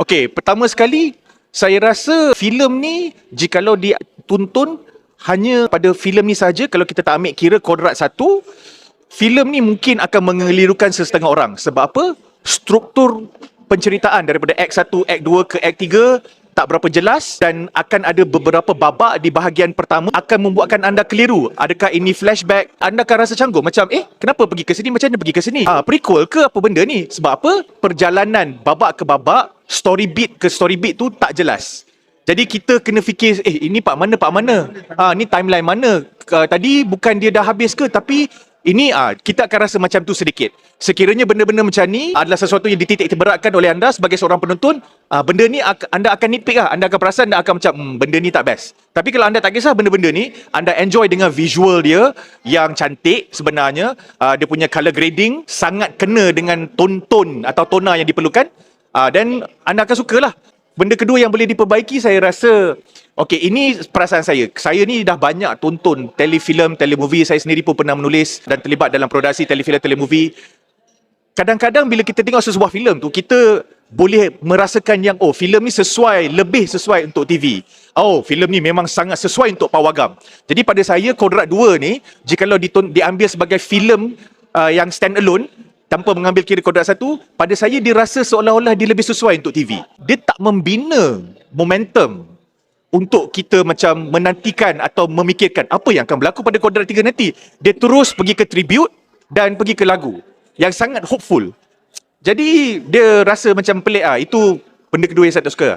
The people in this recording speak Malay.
Okey, pertama sekali saya rasa filem ni jikalau dituntun hanya pada filem ni saja kalau kita tak ambil kira kodrat satu, filem ni mungkin akan mengelirukan sesetengah orang. Sebab apa? Struktur penceritaan daripada act 1, act 2 ke act 3 tak berapa jelas dan akan ada beberapa babak di bahagian pertama akan membuatkan anda keliru. Adakah ini flashback? Anda akan rasa canggung macam eh kenapa pergi ke sini macam mana pergi ke sini? Ah prequel ke apa benda ni? Sebab apa? Perjalanan babak ke babak, story beat ke story beat tu tak jelas. Jadi kita kena fikir eh ini part mana part mana? Ah ni timeline mana? Uh, tadi bukan dia dah habis ke tapi ini ah kita akan rasa macam tu sedikit. Sekiranya benda-benda macam ni adalah sesuatu yang dititik beratkan oleh anda sebagai seorang penonton, ah benda ni anda akan nitpick lah. Anda akan perasan anda akan macam hmm, benda ni tak best. Tapi kalau anda tak kisah benda-benda ni, anda enjoy dengan visual dia yang cantik sebenarnya, ah, dia punya color grading sangat kena dengan tonton atau tona yang diperlukan. Ah dan anda akan sukalah. Benda kedua yang boleh diperbaiki saya rasa Okey, ini perasaan saya. Saya ni dah banyak tonton telefilm, telemovie. Saya sendiri pun pernah menulis dan terlibat dalam produksi telefilm, telemovie. Kadang-kadang bila kita tengok sebuah filem tu, kita boleh merasakan yang oh, filem ni sesuai, lebih sesuai untuk TV. Oh, filem ni memang sangat sesuai untuk pawagam. Jadi pada saya Kodrat 2 ni, jikalau diton- diambil sebagai filem uh, yang stand alone, tanpa mengambil kira kodrat satu, pada saya dia rasa seolah-olah dia lebih sesuai untuk TV. Dia tak membina momentum untuk kita macam menantikan atau memikirkan apa yang akan berlaku pada kodrat tiga nanti. Dia terus pergi ke tribute dan pergi ke lagu yang sangat hopeful. Jadi dia rasa macam pelik ah. Itu benda kedua yang saya tak suka.